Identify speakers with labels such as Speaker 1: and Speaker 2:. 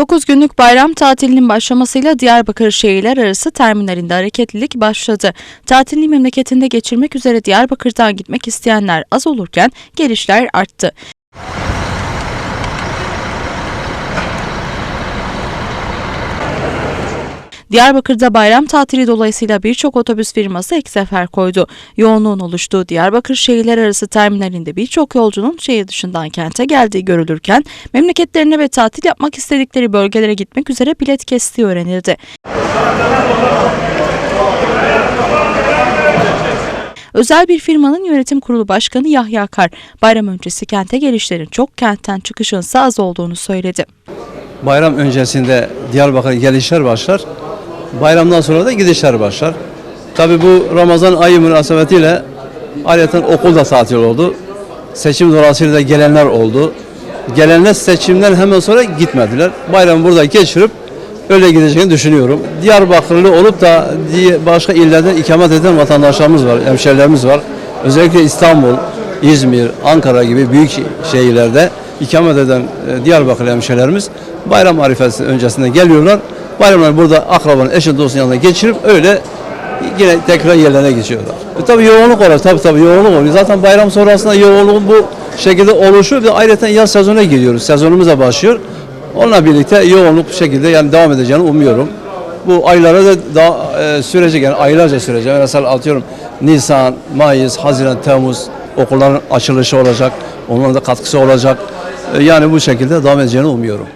Speaker 1: 9 günlük bayram tatilinin başlamasıyla Diyarbakır şehirler arası terminalinde hareketlilik başladı. Tatilini memleketinde geçirmek üzere Diyarbakır'dan gitmek isteyenler az olurken gelişler arttı. Diyarbakır'da bayram tatili dolayısıyla birçok otobüs firması ek sefer koydu. Yoğunluğun oluştuğu Diyarbakır şehirler arası terminalinde birçok yolcunun şehir dışından kente geldiği görülürken memleketlerine ve tatil yapmak istedikleri bölgelere gitmek üzere bilet kestiği öğrenildi. Özel bir firmanın yönetim kurulu başkanı Yahya Kar, bayram öncesi kente gelişlerin çok kentten çıkışın az olduğunu söyledi.
Speaker 2: Bayram öncesinde Diyarbakır gelişler başlar. Bayramdan sonra da gidişler başlar. Tabi bu Ramazan ayı münasebetiyle ayrıca okul da tatil oldu. Seçim dolayısıyla da gelenler oldu. Gelenler seçimden hemen sonra gitmediler. Bayramı burada geçirip öyle gideceğini düşünüyorum. Diyarbakırlı olup da başka illerden ikamet eden vatandaşlarımız var, hemşerilerimiz var. Özellikle İstanbul, İzmir, Ankara gibi büyük şehirlerde ikamet eden e, Diyarbakır hemşerilerimiz bayram arifesi öncesinde geliyorlar. Bayramları burada akrabanın, eşin, dostun yanında geçirip öyle yine tekrar yerlerine geçiyorlar. E, tabii yoğunluk olur, tabii tabii yoğunluk oluyor. Zaten bayram sonrasında yoğunluğun bu şekilde. Bir de ayrıca yaz sezonuna giriyoruz. Sezonumuz da başlıyor. Onunla birlikte yoğunluk bu şekilde yani devam edeceğini umuyorum. Bu aylara da daha e, sürecek yani aylarca sürecek. Mesela atıyorum Nisan, Mayıs, Haziran, Temmuz okulların açılışı olacak. Onların da katkısı olacak. E, yani bu şekilde devam edeceğini umuyorum.